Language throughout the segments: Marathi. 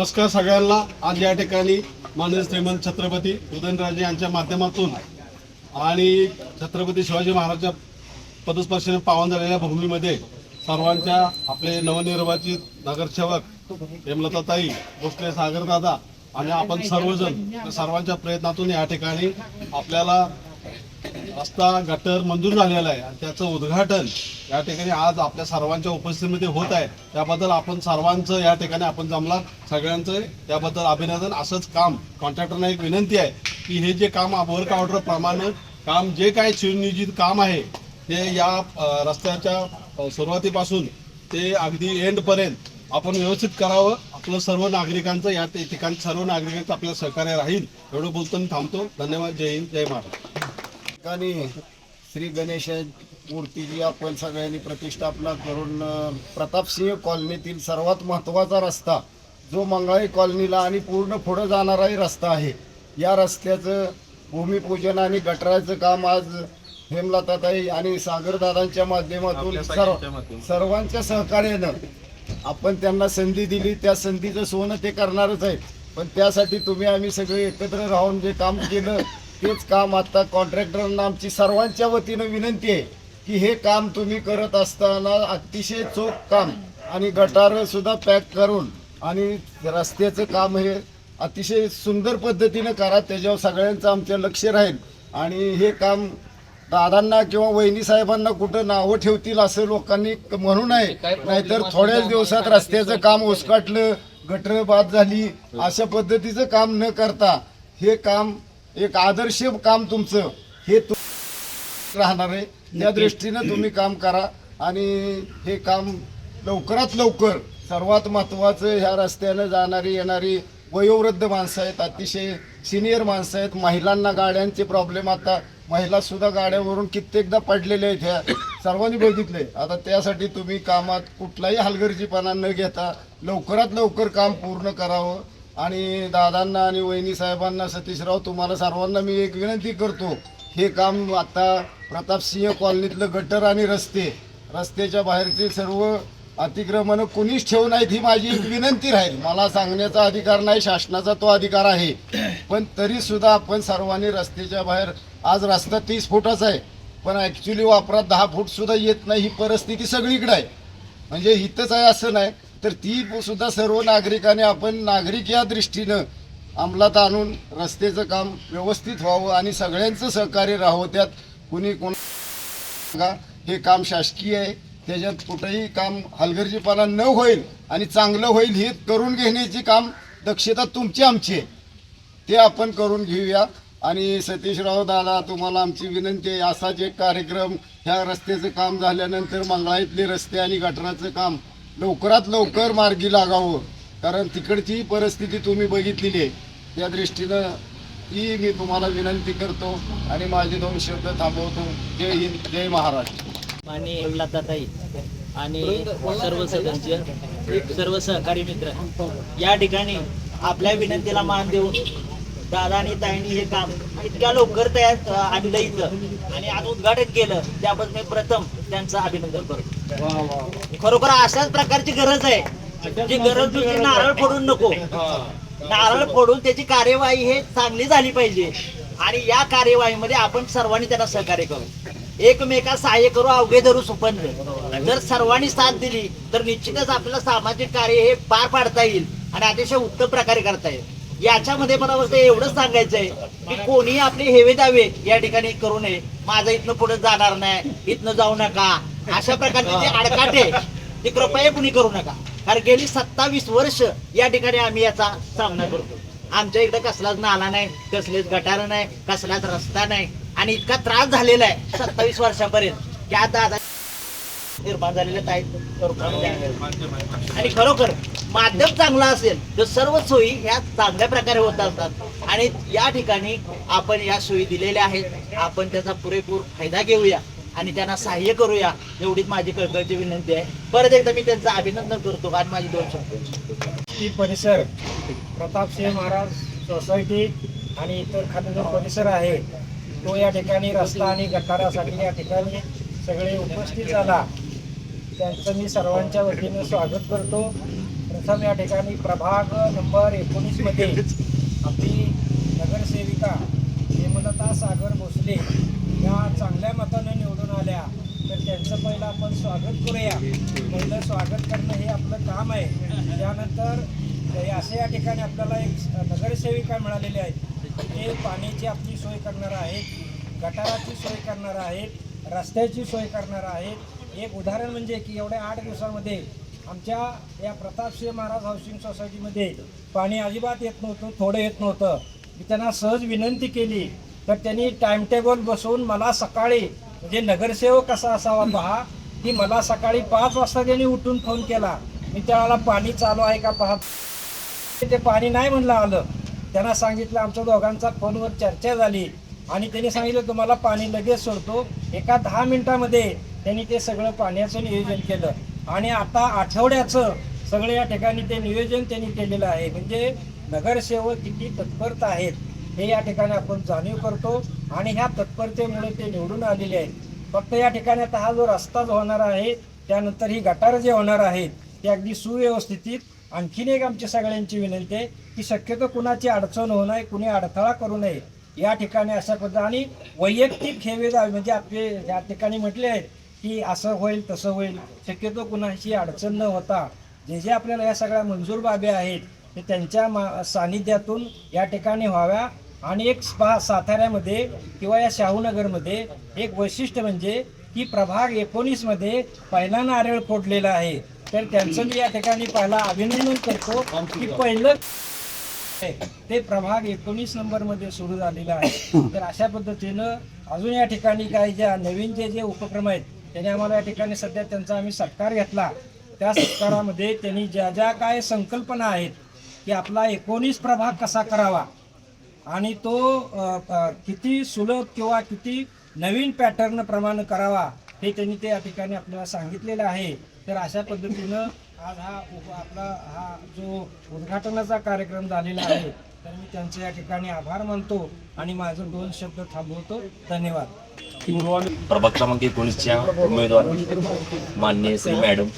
नमस्कार सगळ्यांना. आज या ठिकाणी माननीय श्रीमंत छत्रपती उदयनराजे यांच्या माध्यमातून आणि छत्रपती शिवाजी महाराजच्या पदस्पर्शाने पावन झालेल्या भूमीमध्ये सर्वांच्या आपले नवनिर्वाचित नगरसेवक हेमलताताई भोसले सागरदादा आणि आपण सर्वजण सर्वांच्या प्रयत्नातून या ठिकाणी आपल्याला रस्ता गटर मंजूर झालेला आहे आणि त्याचं उद्घाटन या ठिकाणी आज आपल्या सर्वांच्या उपस्थितीमध्ये होत आहे. त्याबद्दल आपण सर्वांचं या ठिकाणी आपण जमला सगळ्यांचं त्याबद्दल अभिनंदन. असंच काम कॉन्ट्रॅक्टरना एक विनंती आहे की हे जे काम वर्क ऑर्डर प्रमाणे काम जे काय सुनियोजित काम आहे ते या रस्त्याच्या सुरुवातीपासून ते अगदी एंडपर्यंत आपण व्यवस्थित करावं. आपलं सर्व नागरिकांचं या ठिकाणी सर्व नागरिकांचं आपल्याला सहकार्य राहील. एवढं बोलतो मी थांबतो. धन्यवाद. जय हिंद. जय महाराष्ट्र. ठिकाणी श्री गणेश मूर्तीची आपण सगळ्यांनी प्रतिष्ठापना करून प्रतापसिंह कॉलनीतील सर्वात महत्त्वाचा रस्ता जो मंगळाई कॉलनीला आणि पूर्ण पुढं जाणाराही रस्ता आहे. या रस्त्याचं भूमिपूजन आणि गटराचं काम आज हेमलताताई आणि सागरदादांच्या माध्यमातून सर्व सर्वांच्या सहकार्यानं आपण त्यांना संधी दिली. त्या संधीचं सोनं ते करणारच आहे पण त्यासाठी तुम्ही आम्ही सगळे एकत्र राहून जे काम केलं तेच काम आता कॉन्ट्रॅक्टरांना आमची सर्वांच्या वतीनं विनंती आहे की हे काम तुम्ही करत असताना अतिशय चोख काम आणि गटार सुद्धा पॅक करून आणि रस्त्याचं काम हे अतिशय सुंदर पद्धतीनं करा त्याच्यावर सगळ्यांचं आमचं लक्ष राहील. आणि हे काम दादांना किंवा वहिनी साहेबांना कुठं नावं ठेवतील असं लोकांनी म्हणू नये. नाहीतर थोड्याच दिवसात रस्त्याचं काम उसकाटलं गटर बाद झाली. अशा पद्धतीचं काम न करता हे काम एक आदर्श काम तुमचं हे तु राहणार आहे. त्या दृष्टीनं तुम्ही काम करा आणि हे काम लवकरात लवकर सर्वात महत्त्वाचं ह्या रस्त्यानं जाणारी येणारी वयोवृद्ध माणसं आहेत अतिशय सिनियर माणसं आहेत. महिलांना गाड्यांचे प्रॉब्लेम आता महिला सुद्धा गाड्यावरून कित्येकदा पडलेल्या आहेत ह्या. सर्वांनी बघितले आता त्यासाठी तुम्ही कामात कुठलाही हलगर्जीपणा न घेता लवकरात लवकर काम पूर्ण करावं. आणि दादांना आणि वहिनी साहेबांना सतीशराव तुम्हाला सर्वांना मी एक विनंती करतो हे काम आता प्रतापसिंह कॉलनीतलं गटर आणि रस्ते रस्त्याच्या बाहेरचे सर्व अतिक्रमण कुणीच ठेवू नाहीत ही माझी एक विनंती राहील. मला सांगण्याचा अधिकार नाही शासनाचा तो अधिकार आहे. पण तरी सुद्धा आपण सर्वांनी रस्त्याच्या बाहेर आज रस्ता तीस फुटाचा आहे पण ॲक्च्युली वापरात दहा फूट सुद्धा येत नाही ही परिस्थिती सगळीकडे आहे. म्हणजे इथंच आहे असं नाही तर ती सुद्धा सर्व नागरिकांनी आपण नागरिक या दृष्टीनं अंमलात आणून रस्त्याचं काम व्यवस्थित व्हावं आणि सगळ्यांचं सहकार्य राहावं त्यात कुणी कोण हे काम शासकीय आहे. त्याच्यात कुठंही काम हलगर्जीपणा न होईल आणि चांगलं होईल हे करून घेण्याची काम दक्षता तुमची आमची आहे. ते आपण करून घेऊया. आणि सतीशराव दादा तुम्हाला आमची विनंती आहे असाच एक कार्यक्रम ह्या रस्त्याचं काम झाल्यानंतर मंगळाईतले रस्ते आणि गटराचं काम लवकरात लवकर मार्गी लागावं. कारण तिकडची परिस्थिती तुम्ही बघितलेली आहे. त्या दृष्टीनं ही मी तुम्हाला विनंती करतो आणि माझे दोन शब्द थांबवतो. जय हिंद जय महाराष्ट्र. आणि हेमलताताई आणि सर्व सदस्य सर्व सहकारी मित्र या ठिकाणी आपल्या विनंतीला मान देऊन दादा आणि ताईंनी हे काम इतक्या लवकर तयार आणलं इथं. आणि आज उद्घाटन केलं. त्याबद्दल मी प्रथम त्यांचं अभिनंदन करतो. खरोखर अशाच प्रकारची गरज आहे जी गरज तुझी नारळ फोडून नको. नारळ फोडून त्याची कार्यवाही हे चांगली झाली पाहिजे. आणि या कार्यवाहीमध्ये आपण सर्वांनी त्यांना सहकार्य करू. एकमेका सहाय्य करू अवघे धरू सुपन्न जर सर्वांनी साथ दिली तर निश्चितच आपल्याला सामाजिक कार्य हे पार पाडता येईल आणि अतिशय उत्तम प्रकारे करता येईल. याच्यामध्ये मला फक्त एवढंच सांगायचंय की कोणी आपले हेवे दावे या ठिकाणी करू नये. माझं इथनं पुढे जाणार नाही. इथनं जाऊ नका. अशा प्रकारचे जे आडकाटे ते कृपया कुणी करू नका. कारण गेली सत्तावीस वर्ष या ठिकाणी आम्ही याचा सामना करतो. आमच्या इकडे कसलाच नाला नाही कसलेच गटार नाही कसलाच रस्ता नाही. आणि इतका त्रास झालेला आहे सत्तावीस वर्षापर्यंत. की आता आता निर्माण झालेले आहेत. आणि खरोखर माध्यम चांगला असेल तर सर्व सोयी ह्या चांगल्या प्रकारे होत असतात. आणि या ठिकाणी आपण या सोयी दिलेल्या आहेत. आपण त्याचा पुरेपूर फायदा घेऊया आणि त्यांना सहाय्य करूया एवढीच माझी कळकळची विनंती आहे. परत एकदा मी त्यांचं अभिनंदन करतो आणि माझी दोन शब्द ही परिसर प्रतापसिंह महाराज सोसायटी आणि इतर खाते जो परिसर आहे. तो या ठिकाणी रस्ता आणि गटारासाठी या ठिकाणी सगळे उपस्थित झाला. त्यांचं मी सर्वांच्या वतीनं स्वागत करतो. प्रथम या ठिकाणी प्रभाग नंबर एकोणीसमध्ये आपली नगरसेविका हेमलता सागर भोसले या चांगल्या मतानं निवडून आल्या. तर त्यांचं पहिलं आपण स्वागत करूया. पहिलं स्वागत करणं हे आपलं काम आहे. त्यानंतर असे या ठिकाणी आपल्याला एक नगरसेविका मिळालेली आहेत. ते पाण्याची आपली सोय करणार आहेत गटाराची सोय करणार आहेत रस्त्याची सोय करणार आहेत. एक उदाहरण म्हणजे की एवढ्या आठ दिवसामध्ये आमच्या या प्रतापसिंह महाराज हाऊसिंग सोसायटीमध्ये पाणी अजिबात येत नव्हतं थोडं येत नव्हतं. मी त्यांना सहज विनंती केली तर त्यांनी टाइम टेबल बसवून मला सकाळी म्हणजे नगरसेवक कसा असावा पहा की मला सकाळी पाच वाजता त्यांनी उठून फोन केला. मी त्याला पाणी चालू आहे का पहा. ते पाणी नाही म्हणलं आलं. त्यांना सांगितलं आमच्या दोघांचा फोनवर चर्चा झाली. आणि त्यांनी सांगितलं तुम्हाला पाणी लगेच सोडतो. एका दहा मिनिटामध्ये त्यांनी ते सगळं पाण्याचं नियोजन केलं. आणि आता आठवड्याचं सगळं या ठिकाणी ते नियोजन त्यांनी केलेलं आहे. म्हणजे नगरसेवक किती तत्परता आहेत हे या ठिकाणी आपण जाणीव करतो आणि ह्या तत्परतेमुळे ते निवडून आलेले आहेत. फक्त या ठिकाणी आता हा जो रस्ता जो होणार आहे त्यानंतर ही गटार जे होणार आहेत ते अगदी सुव्यवस्थित आणखीन एक आमची सगळ्यांची विनंती आहे की शक्यतो कुणाची अडचण होऊ नये कुणी अडथळा करू नये या ठिकाणी अशा पद्धती आणि वैयक्तिक ठेवे जावे म्हणजे आपले या ठिकाणी म्हटले आहेत की असं होईल तसं होईल. शक्यतो कुणाशी अडचण न होता जे जे आपल्याला या सगळ्या मंजूर बाबी आहेत ते त्यांच्या मा सानिध्यातून या ठिकाणी व्हाव्या. आणि एक स्पा साताऱ्यामध्ये किंवा या शाहूनगरमध्ये एक वैशिष्ट्य म्हणजे की प्रभाग एकोणीसमध्ये पहिला नारळ फोडलेला आहे. तर त्यांचं मी या ठिकाणी पहिला अभिनंदन करतो की पहिलं ते प्रभाग एकोणीस नंबरमध्ये सुरू झालेला आहे. तर अशा पद्धतीनं अजून या ठिकाणी काही ज्या नवीन जे जे उपक्रम आहेत त्याने आम्हाला या ठिकाणी सध्या त्यांचा आम्ही सत्कार घेतला. त्या सत्कारामध्ये त्यांनी ज्या ज्या काय संकल्पना आहेत की आपला एकोणीस प्रभाग कसा करावा आणि तो किती सुलभ किंवा किती नवीन पॅटर्न प्रमाणे करावा हे त्यांनी ते या ठिकाणी आपल्याला सांगितलेलं आहे. तर अशा पद्धतीनं आज हा आपला हा जो उद्घाटनाचा कार्यक्रम झालेला आहे तर मी त्यांचे या ठिकाणी आभार मानतो आणि माझं दोन शब्द थांबवतो. धन्यवाद. प्रभाग क्रमांक एकोणीसच्या उमेदवार मान्य श्री मॅडम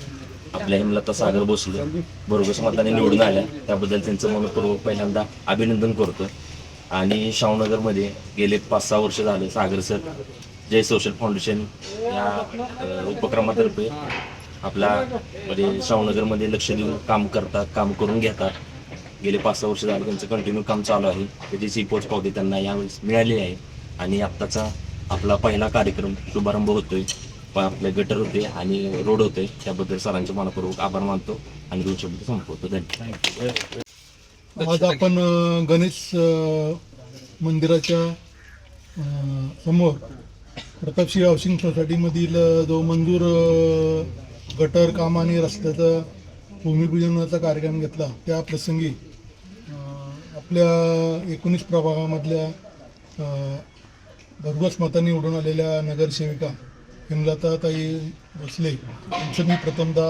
आपल्या हिमलता सागर भोसले भरघोस मताने निवडून आल्या. त्याबद्दल त्यांचं मनपूर्वक पहिल्यांदा अभिनंदन करतो आणि शाहूनगरमध्ये गेले पाच सहा वर्ष झाले Sagar sir Jai social foundation या उपक्रमातर्फे आपला म्हणजे शाहूनगरमध्ये लक्ष देऊन काम करतात काम करून घेतात. गेले पाच सहा वर्ष झाले त्यांचं कंटिन्यू काम चालू आहे. त्याची पोच पावती त्यांना यावेळेस मिळाली आहे. आणि आत्ताचा आपला पहिला कार्यक्रम शुभारंभ होतोय. आपले गटर होते आणि रोड होते. त्याबद्दल सरांचे मनपूर्वक आभार मानतो आणि दोन शब्द संपवतो. धन्यवाद. आज आपण गणेश मंदिराच्या समोर प्रतापसिंह हाऊसिंग सोसायटीमधील जो मंजूर गटर काम आणि रस्त्याचा भूमिपूजनाचा कार्यक्रम घेतला त्या प्रसंगी आपल्या एकोणीस प्रभागामधल्या भरघोस मतांनी निवडून आलेल्या नगरसेविका हेमलताताई भोसले यांचं मी प्रथमदा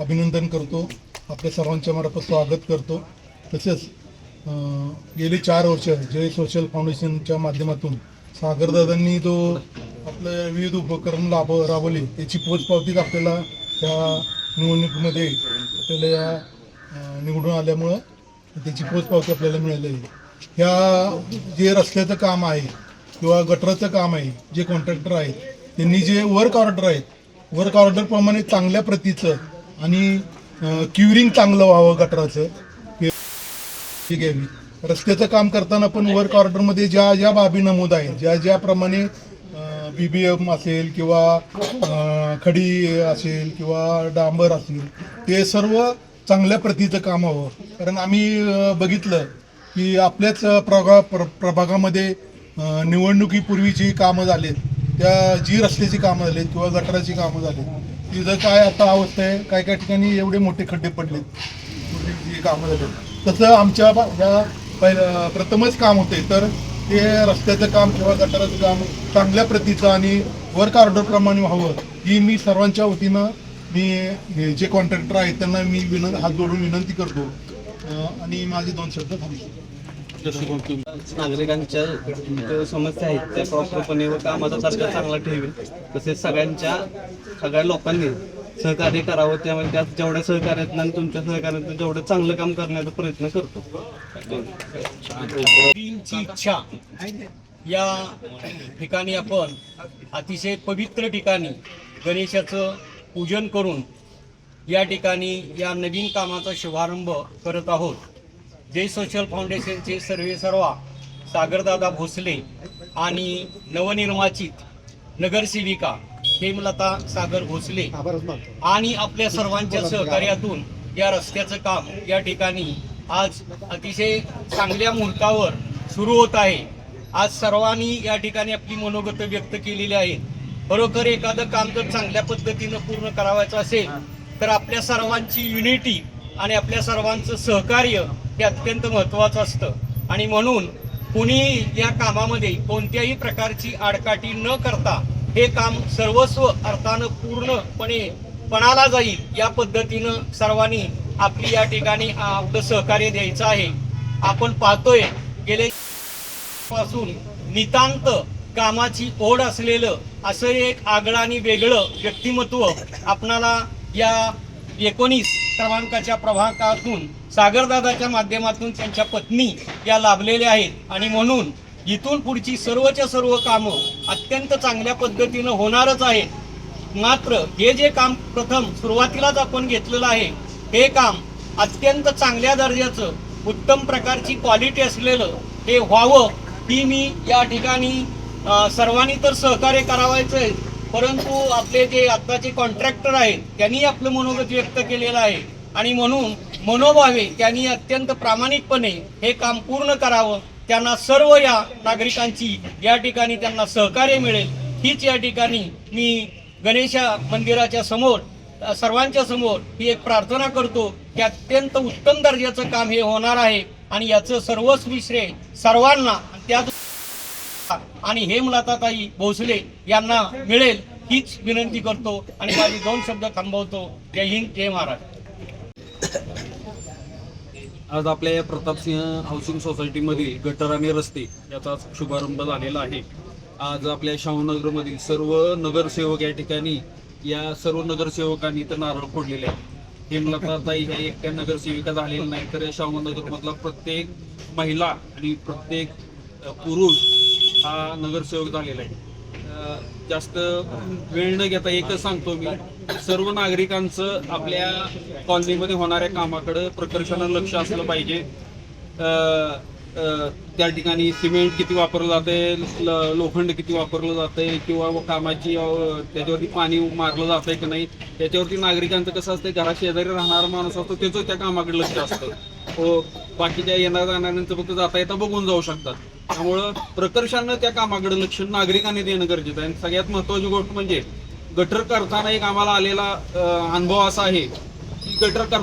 अभिनंदन करतो. आपल्या सर्वांच्या मार्फत स्वागत करतो. तसेच गेले गेली चार वर्ष जय सोशल फाउंडेशनच्या माध्यमातून सागरदादांनी जो आपले विविध उपक्रम लाभ राबवले त्याची पोचपावतीच आपल्याला त्या निवडणुकीमध्ये आपल्याला या निवडून आल्यामुळं त्याची पोचपावती आपल्याला मिळालेली ह्या जे रस्त्याचं काम आहे किंवा गटराचं काम आहे जे कॉन्ट्रॅक्टर आहेत त्यांनी जे वर्क ऑर्डर आहेत वर्क ऑर्डरप्रमाणे चांगल्या प्रतीचं आणि क्युरिंग चांगलं व्हावं गटराचं. हे घ्यावी. रस्त्याचं काम करताना पण वर्क ऑर्डरमध्ये ज्या ज्या बाबी नमूद आहेत ज्या ज्याप्रमाणे बी बी एम असेल किंवा खडी असेल किंवा डांबर असेल ते सर्व चांगल्या प्रतीचं काम हवं. कारण आम्ही बघितलं की आपल्याच प्रभा प्र प्रभागामध्ये निवडणुकीपूर्वी जी कामं झालीत त्या जी रस्त्याची कामं झालीत किंवा गटाराची कामं झालीत तिथं काय आता अवस्था आहे? काय काय ठिकाणी एवढे मोठे खड्डे पडलेत. जी कामं झाली तसं आमच्या ज्या ह्या पहिलं प्रथमच काम होते तर ते रस्त्याचं काम किंवा गटाराचं काम चांगल्या प्रतीचं आणि वर्क ऑर्डर प्रमाणे व्हावं ही मी सर्वांच्या वतीनं मी हे जे कॉन्ट्रॅक्टर आहेत त्यांना मी विनं हात जोडून विनंती करतो. आणि माझे दोन शब्द थांबतो नागरिकांच्या ज्या समस्या आहेत त्या प्रॉपरपणे व कामाचा दर्जा चांगला ठेवेल तसेच सगळ्यांच्या सगळ्या लोकांनी सहकार्य करावं. त्यामुळे त्यात जेवढ्या सहकार्यातनं आणि तुमच्या सहकार्यातनं जेवढं चांगलं काम करण्याचा प्रयत्न करतो. इच्छा या ठिकाणी आपण अतिशय पवित्र ठिकाणी गणेशाचं पूजन करून या ठिकाणी या नवीन कामाचा शुभारंभ करत आहोत. जय सोशल फाउंडेशनचे सर्वे सर्वा सागरदादा भोसले आणि नवनिर्वाचित नगरसेविका हेमलता सागर भोसले आणि आपल्या सर्वांच्या सहकार्यातून या रस्त्याचं काम या ठिकाणी आज अतिशय चांगल्या मुहूर्तावर सुरू होत आहे. आज सर्वांनी या ठिकाणी आपली मनोगत व्यक्त केलेली आहेत खरोखर एखादं काम जर चांगल्या पद्धतीनं पूर्ण करावायचं असेल तर आपल्या सर्वांची युनिटी आणि आपल्या सर्वांचं सहकार्य हे अत्यंत महत्त्वाचं असतं. आणि म्हणून कुणी या कामामध्ये कोणत्याही प्रकारची आडकाठी न करता हे काम सर्वस्व अर्थानं पूर्णपणे पणाला जाईल या पद्धतीनं सर्वांनी आपली या ठिकाणी आपलं सहकार्य द्यायचं आहे. आपण पाहतोय गेले पासून नितांत कामाची ओढ असलेलं असं एक आगळं आणि वेगळं व्यक्तिमत्व आपणाला या एकोणीस क्रमांकाच्या प्रभागातून सागरदादाच्या माध्यमातून त्यांच्या पत्नी या लाभलेल्या आहेत. आणि म्हणून इथून पुढची सर्वच्या सर्व कामं अत्यंत चांगल्या पद्धतीनं होणारच आहेत. मात्र हे जे काम प्रथम सुरुवातीलाच आपण घेतलेलं आहे हे काम अत्यंत चांगल्या दर्जाचं उत्तम प्रकारची क्वालिटी असलेलं हे व्हावं ही मी या ठिकाणी सर्वांनी तर सहकार्य करावायचं आहे. परंतु आपले जे आत्ताचे कॉन्ट्रॅक्टर आहेत त्यांनी आपलं मनोगत व्यक्त केलेलं आहे. आणि म्हणून मनोभावे त्यांनी अत्यंत प्रामाणिकपणे हे काम पूर्ण करावं. त्यांना सर्व या नागरिकांची या ठिकाणी त्यांना सहकार्य मिळेल. हीच या ठिकाणी मी गणेशा मंदिराच्या समोर सर्वांच्या समोर ही एक प्रार्थना करतो. की अत्यंत उत्तम दर्जाचं काम हे होणार आहे आणि याचं सर्वच श्रेय सर्वांना त्या त्यात आणि हेमलताताई भोसले यांना मिळेल. हीच विनंती करतो आणि माझी दोन शब्द थांबवतो. जय हिंद जय महाराज आज आपल्या या प्रतापसिंह हाऊसिंग सोसायटीमधील गटर आणि रस्ते याचा शुभारंभ झालेला आहे. आज आपल्या शाहूनगरमधील सर्व नगरसेवक या ठिकाणी या सर्व नगरसेवकांनी तर नारळ फोडलेले आहे हेमलताताई ह्या एकट्या नगरसेविका झालेल्या नाही तर या शाहूनगरमधला प्रत्येक महिला आणि प्रत्येक पुरुष हा नगरसेवक झालेला आहे. जास्त वेळ न घेता एकच सांगतो मी सर्व नागरिकांचं आपल्या कॉलनीमध्ये होणाऱ्या कामाकडे प्रकर्षानं लक्ष असलं पाहिजे. त्या ठिकाणी सिमेंट किती वापरलं जाते लोखंड किती वापरलं जातंय किंवा कामाची त्याच्यावरती पाणी मारलं जातंय की नाही त्याच्यावरती नागरिकांचं कसं असतं घरा शेजारी राहणारा माणूस असतो त्याचं त्या कामाकडे लक्ष असतं. हो बाकीच्या येणार जाणाऱ्यांचं फक्त जाता येता बघून जाऊ शकतात. त्यामुळं प्रकर्षानं त्या कामाकडे लक्ष नागरिकांनी देणं गरजेचं आहे. आणि सगळ्यात महत्वाची गोष्ट म्हणजे गटर करताना एक आम्हाला आलेला अनुभव असा आहे की गटर कर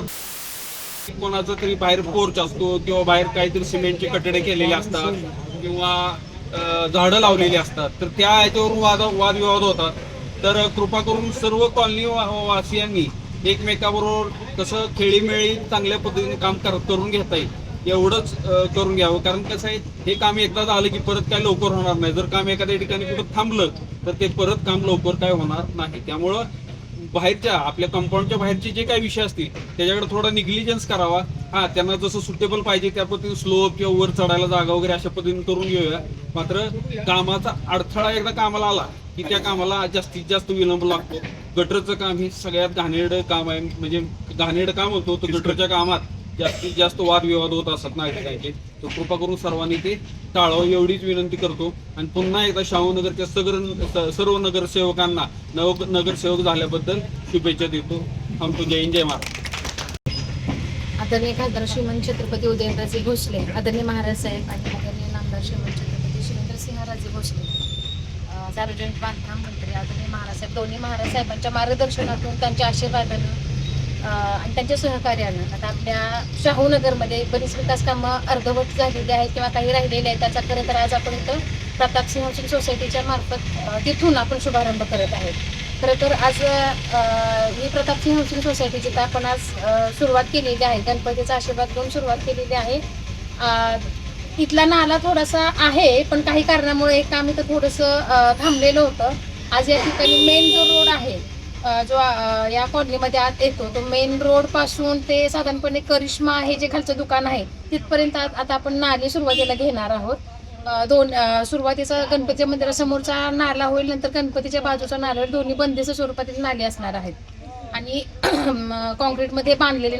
कोणाचा तरी बाहेर पोर्च असतो किंवा बाहेर काहीतरी सिमेंटचे कटडे केलेले असतात किंवा झाडं लावलेली असतात. तर त्या याच्यावरून वाद वादविवाद होतात. तर कृपा करून सर्व कॉलनी वा- वासियांनी एकमेकाबरोबर कसं खेळीमेळी चांगल्या पद्धतीने काम कर करून घेता येईल एवढंच करून घ्यावं. कारण कसं आहे हे काम एकदा झालं की परत काय लवकर होणार नाही. जर काम एखाद्या ठिकाणी कुठं थांबलं तर ते परत काम लवकर काय होणार नाही. त्यामुळं बाहेरच्या आपल्या कंपाऊंडच्या बाहेरचे जे काही विषय असतील त्याच्याकडे थोडा निग्लिजन्स करावा. हा त्यांना जसं सुटेबल पाहिजे त्या पद्धतीने स्लोप किंवा वर चढायला जागा वगैरे अशा पद्धतीने करून घेऊया. मात्र कामाचा अडथळा एकदा कामाला आला की त्या कामाला जास्तीत जास्त विलंब लागतो. गटरचं काम हे सगळ्यात घाणेरड काम आहे. म्हणजे घाणेरड काम होतो तर गटरच्या कामात जास्तीत जास्त वादविवाद होत असतात नागरिकांचे. तर कृपा करून सर्वांनी ते टाळावं एवढीच विनंती करतो. आणि पुन्हा एकदा शाहूनगरच्या सगर सर्व नगरसेवकांना नव नगरसेवक झाल्याबद्दल शुभेच्छा देतो. थांबतो. जय हिंद जय महाराज आदरणीय खासदार श्रीमंत छत्रपती उदयनराजे भोसले आदरणीय महाराज साहेब आणि आदरणीय नामदार श्रीमंत छत्रपती शिवेंद्रसिंहराजे भोसले सार्वजनिक बांधकाम मंत्री आदरणीय महाराज साहेब दोन्ही महाराज साहेबांच्या मार्गदर्शनातून त्यांच्या आशीर्वादानं आणि त्यांच्या सहकार्यानं. आता आपल्या शाहूनगरमध्ये बरीच विकास कामं अर्धवट झालेली आहेत किंवा काही राहिलेली आहेत. त्याचा खरं तर आज आपण इथं प्रतापसिंह हाऊसिंग सोसायटीच्या मार्फत तिथून आपण शुभारंभ करत आहोत. खरं तर आज अं, ही प्रतापसिंह हाऊसिंग सोसायटीची तर आपण आज सुरुवात केलेली आहे. गणपतीचा आशीर्वाद घेऊन सुरुवात केलेली आहे. तिथला इथला नाला थोडासा आहे पण काही कारणामुळे एक काम इथं थोडंसं थांबलेलं होतं. आज या ठिकाणी मेन जो रोड आहे जो या कॉलनीमध्ये आत येतो तो मेन रोडपासून ते साधारणपणे करिश्मा हे जे खालचं दुकान आहे तिथपर्यंत आत- आता आपण नाले सुरुवातीला घेणार आहोत. दोन सुरुवातीचा गणपती मंदिरासमोरचा नाला होईल नंतर गणपतीच्या बाजूचा नाला होईल दोन्ही बंदीचं स्वरूपातील नाले असणार आहेत. आणि कॉन्क्रीटमध्ये बांधलेले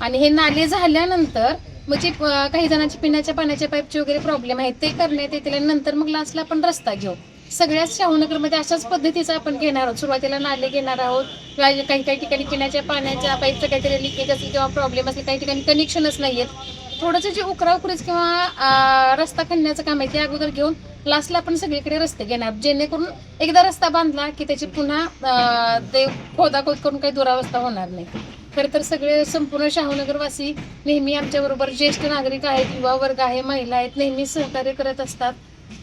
आणि हे नाले झाल्यानंतर मग जे काही जणांची पिण्याच्या पाण्याच्या पाईपचे वगैरे प्रॉब्लेम आहेत ते करण्यात येतील आणि नंतर मग लास्टला आपण रस्ता घेऊ. सगळ्याच शाहूनगरमध्ये अशाच पद्धतीचं आपण घेणार आहोत. सुरुवातीला नाले घेणार आहोत. काही काही ठिकाणी पिण्याच्या पाण्याच्या पाईपचं काहीतरी लिकेज असेल किंवा प्रॉब्लेम असेल काही ठिकाणी कनेक्शनच नाही आहेत थोडंसं जे उकराउकरीच किंवा रस्ता खणण्याचं काम आहे ते अगोदर घेऊन लास्टला आपण सगळीकडे रस्ते घेणार. जेणेकरून एकदा रस्ता बांधला की त्याची पुन्हा ते खोदाखोद करून काही दुरावस्था होणार नाही. खरं तर सगळे संपूर्ण शाहूनगरवासी नेहमी आमच्याबरोबर ज्येष्ठ नागरिक आहेत युवा वर्ग आहे महिला आहेत नेहमी सहकार्य करत असतात.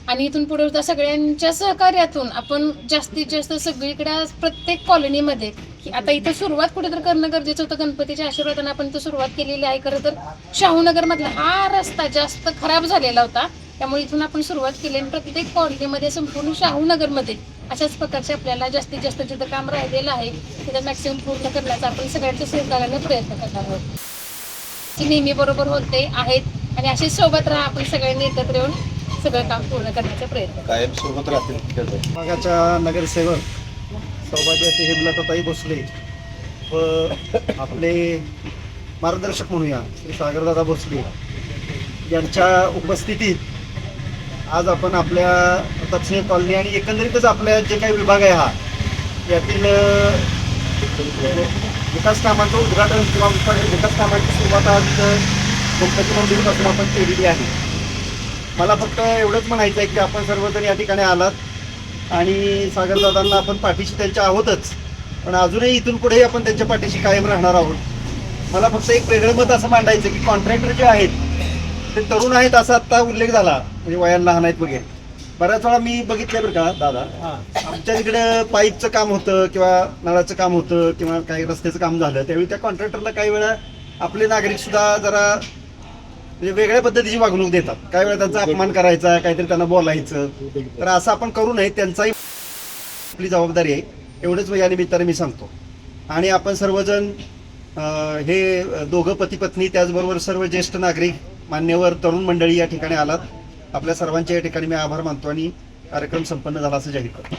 आणि इथून पुढे सुद्धा सगळ्यांच्या सहकार्यातून आपण जास्तीत जास्त सगळीकडे प्रत्येक कॉलनीमध्ये की आता इथं सुरुवात कुठेतरी करणं गरजेचं होतं. गणपतीच्या आशीर्वादाने आपण इथं सुरुवात केलेली आहे. खरं तर शाहूनगरमधला हा रस्ता जास्त खराब झालेला होता. त्यामुळे इथून आपण सुरुवात केली आणि प्रत्येक कॉलनीमध्ये संपूर्ण शाहूनगरमध्ये अशाच प्रकारचे आपल्याला जास्तीत जास्त जिथं काम राहिलेलं आहे तिथं मॅक्सिमम पूर्ण करण्याचा आपण सगळ्यांच्या सहकार्याने प्रयत्न करणार आहोत. नेहमी बरोबर होते आहेत. आणि असेच सोबत राहा आपण सगळ्यांनी एकत्र येऊन. सगळं काम पूर्ण करण्याचा प्रयत्न करू. कायम सोबत राहतील विभागाच्या नगरसेवक सौभाग्याचे हेमलताताई भोसले व आपले मार्गदर्शक म्हणूया श्री सागरदादा भोसले यांच्या उपस्थितीत आज आपण आपल्या प्रतापसिंह कॉलनी आणि एकंदरीतच आपल्या जे काही विभाग आहे हा यातील विकास कामांचं उद्घाटन किंवा विकास विकास कामांची सुरुवात आज गणपती मंदिरपासून आपण केलेली आहे मला फक्त एवढंच म्हणायचं आहे की आपण सर्वजण या ठिकाणी आलात आणि सागरदादांना आपण पाठीशी त्यांच्या आहोतच. पण अजूनही इथून पुढेही आपण त्यांच्या पाठीशी कायम राहणार आहोत. मला फक्त एक वेगळं मत असं मांडायचं की कॉन्ट्रॅक्टर जे आहेत ते तरुण आहेत असा आत्ता उल्लेख झाला. म्हणजे वयाला लहान आहेत वगैरे. बऱ्याच वेळा मी बघितलंय बरं का दादा. आमच्या तिकडे पाईपचं काम होतं किंवा नळाचं काम होतं किंवा काही रस्त्याचं काम झालं त्यावेळी त्या कॉन्ट्रॅक्टरला काही वेळा आपले नागरिक सुद्धा जरा म्हणजे वेगळ्या पद्धतीची वागणूक देतात. काही वेळा त्यांचा अपमान करायचा काहीतरी त्यांना बोलायचं. तर असं आपण करू नये त्यांचाही आपली जबाबदारी आहे. एवढंच या निमित्ताने मी सांगतो. आणि आपण सर्वजण हे दोघं पती पत्नी त्याचबरोबर सर्व ज्येष्ठ नागरिक मान्यवर तरुण मंडळी या ठिकाणी आलात. आपल्या सर्वांचे या ठिकाणी मी आभार मानतो आणि कार्यक्रम संपन्न झाला असं जाहीर करतो.